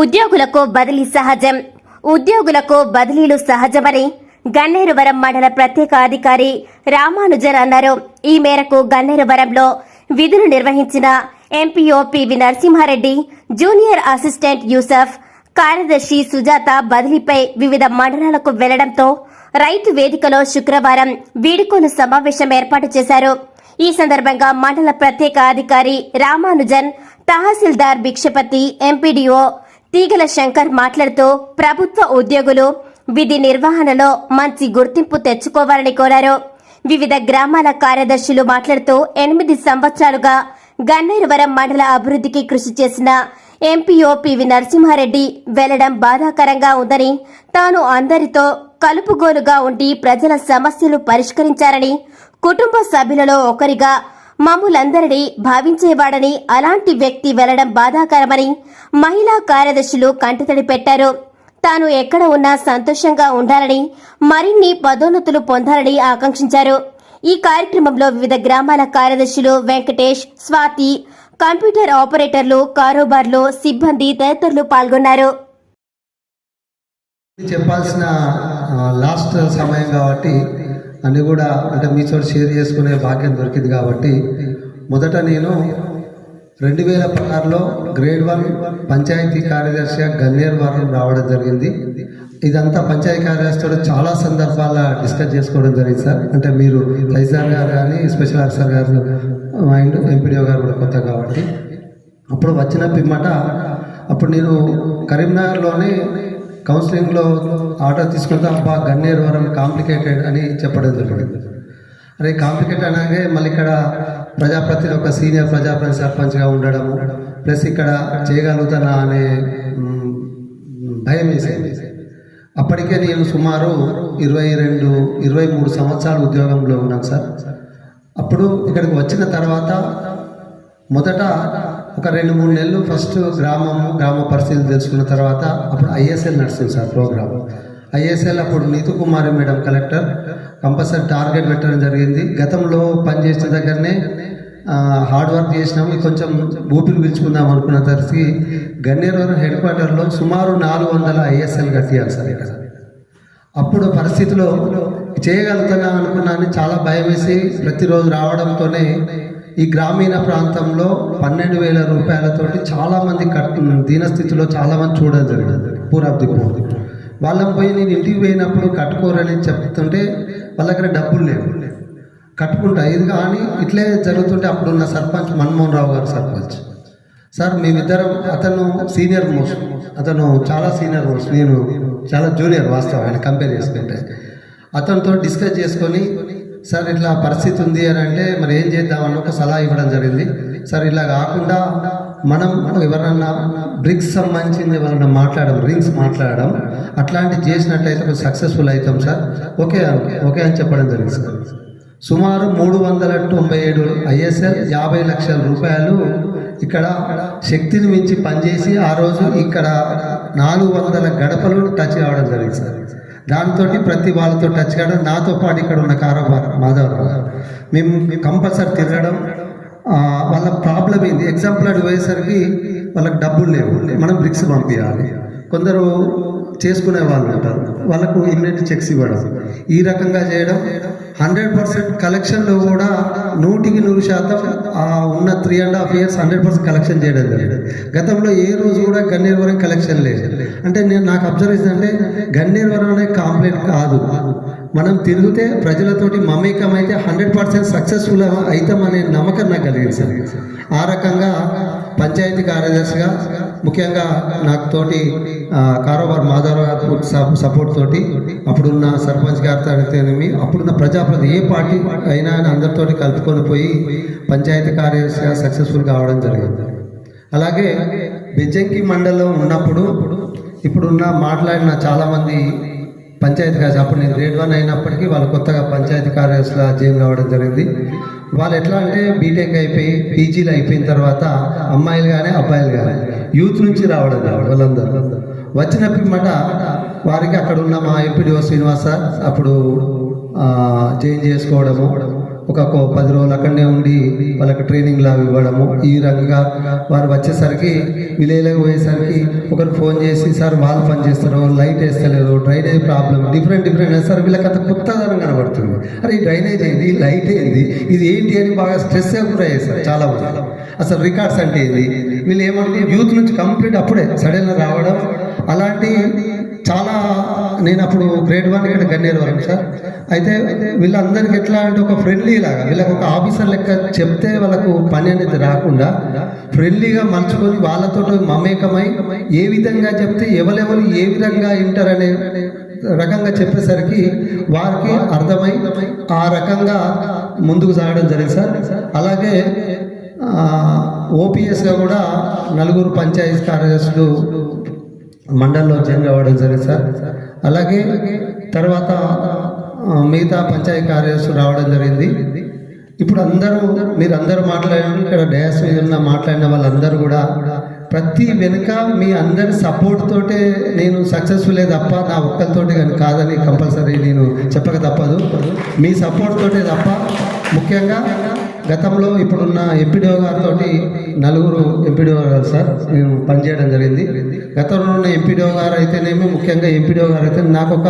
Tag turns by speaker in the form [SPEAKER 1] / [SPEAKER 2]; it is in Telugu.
[SPEAKER 1] ఉద్యోగులకు బదిలీ సహజం. ఉద్యోగులకు బదిలీలు సహజమని గన్నేరువరం మండల ప్రత్యేక అధికారి రామానుజన్ అన్నారు. ఈ మేరకు గన్నేరువరంలో విధులు నిర్వహించిన MPO PV Narasimhareddy junior assistant Yusuf కార్యదర్శి సుజాత బదిలీపై వివిధ మండలాలకు వెళ్ళడంతో రైతు వేదికలో శుక్రవారం వీడుకోలు సమావేశం ఏర్పాటు చేశారు. ఈ సందర్భంగా మండల ప్రత్యేక అధికారి రామానుజన్ తహసీల్దార్ భిక్షపతి ఎంపీడీఓ తీగల శంకర్ మాట్లాడుతూ ప్రభుత్వ ఉద్యోగులు విధి నిర్వహణలో మంచి గుర్తింపు తెచ్చుకోవాలని కోరారు. వివిధ గ్రామాల కార్యదర్శులు మాట్లాడుతూ ఎనిమిది సంవత్సరాలుగా గన్నేరువరం మండల అభివృద్ధికి కృషి చేసిన ఎంపీఓ పివి నరసింహారెడ్డి వెళ్ళడం బాధాకరంగా ఉందని తాను అందరితో కలుపుగోలుగా ఉండి ప్రజల సమస్యలు పరిష్కరించారని కుటుంబ సభ్యులలో ఒకరిగా మమ్ములందరినీ భావించేవాడని అలాంటి వ్యక్తి వెళ్ళడం బాధాకరమని మహిళా కార్యదర్శులు కంటతడి పెట్టారు. తాను ఎక్కడ ఉన్నా సంతోషంగా ఉండాలని మరిన్ని పదోన్నతులు పొందాలని ఆకాంక్షించారు. ఈ కార్యక్రమంలో వివిధ గ్రామాల కార్యదర్శులు వెంకటేష్ స్వాతి కంప్యూటర్ ఆపరేటర్లు కారోబార్లు సిబ్బంది తదితరులు పాల్గొన్నారు.
[SPEAKER 2] చెప్పాల్సిన లాస్ట్ సమయం కాబట్టి అని కూడా అంటే మీతో షేర్ చేసుకునే భాగ్యం దొరికింది కాబట్టి మొదట నేను రెండు వేల పదహారులో గ్రేడ్ వన్ పంచాయతీ కార్యదర్శిగా గన్నేర్ వారం రావడం జరిగింది. ఇదంతా పంచాయతీ కార్యదర్శితో చాలా సందర్భాల్లో డిస్కస్ చేసుకోవడం జరిగింది సార్. అంటే మీరు తహసీల్దార్ గారు కానీ స్పెషల్ ఆఫీసర్ గారు అండ్ ఎంపీడీఓ గారు కూడా కొత్త కాబట్టి. అప్పుడు వచ్చిన పిమ్మట అప్పుడు నేను కరీంనగర్లోనే కౌన్సిలింగ్లో ఆటో తీసుకుంటే అబ్బా గన్నేరు వరం కాంప్లికేటెడ్ అని చెప్పడం జరిగింది. అరే కాంప్లికేట్ అనగా మళ్ళీ ఇక్కడ ప్రజాప్రతిలో ఒక సీనియర్ ప్రజాప్రతి సర్పంచ్గా ఉండడం ప్లస్ ఇక్కడ చేయగలుగుతానా అనే భయం వేసేది. అప్పటికే నేను సుమారు ఇరవై రెండు ఇరవై మూడు సంవత్సరాలు ఉద్యోగంలో ఉన్నాను సార్. అప్పుడు ఇక్కడికి వచ్చిన తర్వాత మొదట ఒక రెండు మూడు నెలలు ఫస్ట్ గ్రామము గ్రామ పరిస్థితులు తెలుసుకున్న తర్వాత అప్పుడు ఐఎస్ఎల్ నడుస్తుంది సార్ ప్రోగ్రామ్. ఐఎస్ఎల్ అప్పుడు Neetu Kumari madam collector. Compulsory target పెట్టడం జరిగింది. గతంలో పనిచేసిన దగ్గరనే హార్డ్ వర్క్ చేసినాము. కొంచెం ఊపిరి పిలుచుకుందాం అనుకున్న తరిసి గన్నేరవరం హెడ్ క్వార్టర్లో సుమారు నాలుగు వందల ఐఎస్ఎల్ కట్టియాలి సార్ ఇక్కడ. అప్పుడు పరిస్థితిలో చేయగలుగుతున్నాం అనుకున్నాను. చాలా భయం వేసి ప్రతిరోజు రావడంతోనే ఈ గ్రామీణ ప్రాంతంలో పన్నెండు వేల రూపాయలతోటి చాలామంది కట్ దీనస్థితిలో చాలామంది చూడదు చూడడం జరిగింది. వాళ్ళని పోయి నేను ఇంటికి పోయినప్పుడు కట్టుకోరని చెప్తుంటే వాళ్ళ దగ్గర డబ్బులు లేవు. కట్టుకుంటా. ఇది కానీ ఇట్లే జరుగుతుంటే అప్పుడున్న సర్పంచ్ మన్మోహన్ రావు గారు సర్పంచ్. సార్ మేమిద్దరం అతను సీనియర్ మోస్ట్. అతను చాలా సీనియర్ మోస్ట్. నేను చాలా జూనియర్ వాస్తవం. ఆయన కంపేర్ చేసుకుంటే. అతనితో డిస్కస్ చేసుకొని సార్ ఇట్లా పరిస్థితి ఉంది అని అంటే మరి ఏం చేద్దామని ఒక సలహా ఇవ్వడం జరిగింది. సార్ ఇలా కాకుండా మనం ఎవరన్నా బ్రిక్స్ సంబంధించింది ఎవరన్నా మాట్లాడడం రింగ్స్ మాట్లాడడం అట్లాంటివి చేసినట్లయితే కొంచెం సక్సెస్ఫుల్ అవుతాం సార్. ఓకే ఓకే అని చెప్పడం జరిగింది సార్. సుమారు మూడు వందల తొంభై ఏడు ఐఎస్ఎల్ యాభై లక్షల రూపాయలు ఇక్కడ శక్తిని మించి పనిచేసి ఆ రోజు ఇక్కడ నాలుగు వందల గడపలు టచ్ కావడం జరిగింది సార్. దాంతో ప్రతి వాళ్ళతో టచ్ కావడం నాతో పాటు ఇక్కడ ఉన్న కారోబార్ మాధవరావు మేము కంపల్సరీ తిరగడం. వాళ్ళ ప్రాబ్లం ఏంది? ఎగ్జాంపుల్ అడిగేసరికి పోయేసరికి వాళ్ళకి డబ్బులు లేవు. మనం బ్రిక్స్ పంపించాలి కొందరు చేసుకునే వాళ్ళు ఉంటారు. వాళ్ళకు ఇమ్మీడియట్ చెక్స్ ఇవ్వడం. ఈ రకంగా చేయడం. హండ్రెడ్ పర్సెంట్ కలెక్షన్లో కూడా నూటికి నూరు శాతం ఆ ఉన్న three and half years hundred percent collection చేయడం జరిగింది. గతంలో ఏ రోజు కూడా గన్నేరువరం కలెక్షన్ లేదు. అంటే నేను నాకు అబ్జర్వ్ అంటే గన్నేరువరం అనే కాంప్లైంట్ కాదు. మనం తిరిగితే ప్రజలతోటి మమేకం అయితే హండ్రెడ్ పర్సెంట్ సక్సెస్ఫుల్ అవుతామనే నమ్మకం నాకు కలిగింది సార్ ఆ రకంగా పంచాయతీ కార్యదర్శిగా ముఖ్యంగా నాకు తోటి కారోబార్ మాధవరావు గారి సపోర్ట్ తోటి అప్పుడున్న సర్పంచ్ గారితో అయితేనేమి అప్పుడున్న ప్రజాప్రతి ఏ పార్టీ అయినా ఆయన అందరితోటి కలుపుకొని పోయి పంచాయతీ కార్యదర్శిగా సక్సెస్ఫుల్ కావడం జరిగింది. అలాగే బెజ్జంకి మండలం ఉన్నప్పుడు ఇప్పుడున్న మాట్లాడిన చాలామంది పంచాయతీ కార్యదర్శి అప్పుడు నేను గ్రేడ్ వన్ అయినప్పటికీ వాళ్ళు కొత్తగా పంచాయతీ కార్యదర్శిగా జైన్ కావడం జరిగింది. వాళ్ళు ఎట్లా అంటే బీటెక్ అయిపోయి పీజీలు అయిపోయిన తర్వాత అమ్మాయిలు కానీ అబ్బాయిలు కానీ యూత్ నుంచి రావడం వాళ్ళందరూ. వచ్చిన పిమ్మట వారికి అక్కడ ఉన్న మా ఎంపీడీఓ శ్రీనివాస్ సార్ అప్పుడు చేంజ్ చేసుకోవడము ఒక పది రోజులు అక్కడనే ఉండి వాళ్ళకి ట్రైనింగ్ లాగా ఇవ్వడము ఈ రకంగా వారు వచ్చేసరికి విలేజ్కి పోయేసరికి ఒకరు ఫోన్ చేసి సార్ వాళ్ళు పని చేస్తారు light వేస్తలేదు drainage problem different different sir వీళ్ళకి అంత కొత్తదనం కనబడుతుంది. అరే ఈ డ్రైనేజ్ ఏంది? లైట్ ఏంది? ఇది ఏంటి? అని బాగా స్ట్రెస్ కూడా చేస్తారు చాలా మంది. అసలు రికార్డ్స్ అంటే ఏంది? వీళ్ళు ఏమంటే యూత్ నుంచి కంప్లీట్ అప్పుడే సడన్గా రావడం. అలాంటి చాలా నేను అప్పుడు గ్రేడ్ వన్ గ్రేడ్ గన్నేరు వరకు సార్. అయితే వీళ్ళందరికీ ఎట్లా అంటే ఒక ఫ్రెండ్లీ లాగా వీళ్ళకి ఒక ఆఫీసర్ లెక్క చెప్తే వాళ్ళకు పని అనేది రాకుండా ఫ్రెండ్లీగా మలుచుకొని వాళ్ళతో మమేకమై ఏ విధంగా చెప్తే ఎవరెవరు ఏ విధంగా వింటారనే రకంగా చెప్పేసరికి వారికి అర్థమై ఆ రకంగా ముందుకు సాగడం జరిగింది సార్. అలాగే ఓపీఎస్గా కూడా నలుగురు పంచాయతీ కార్యదర్శులు మండలంలో జాయిన్ అవ్వడం జరిగింది సార్. అలాగే తర్వాత మిగతా పంచాయతీ కార్యదర్శులు రావడం జరిగింది. ఇప్పుడు అందరూ మీరు అందరూ మాట్లాడిన ఇక్కడ డయాస్ మీద ఉన్న మాట్లాడిన వాళ్ళందరూ కూడా ప్రతి వెనుక మీ అందరి సపోర్ట్ తోటే నేను సక్సెస్ఫుల్ తప్ప నా ఒక్కరితోటి కానీ కాదని కంపల్సరీ నేను చెప్పక తప్పదు. మీ సపోర్ట్ తోటే తప్ప ముఖ్యంగా గతంలో ఇప్పుడున్న ఎంపీడీఓ గారితో నలుగురు ఎంపీడీఓ గారు సార్ నేను పనిచేయడం జరిగింది. గతంలో ఉన్న ఎంపీడీఓ గారు అయితేనేమి ముఖ్యంగా ఎంపీడీఓ గారు అయితే నాకు ఒక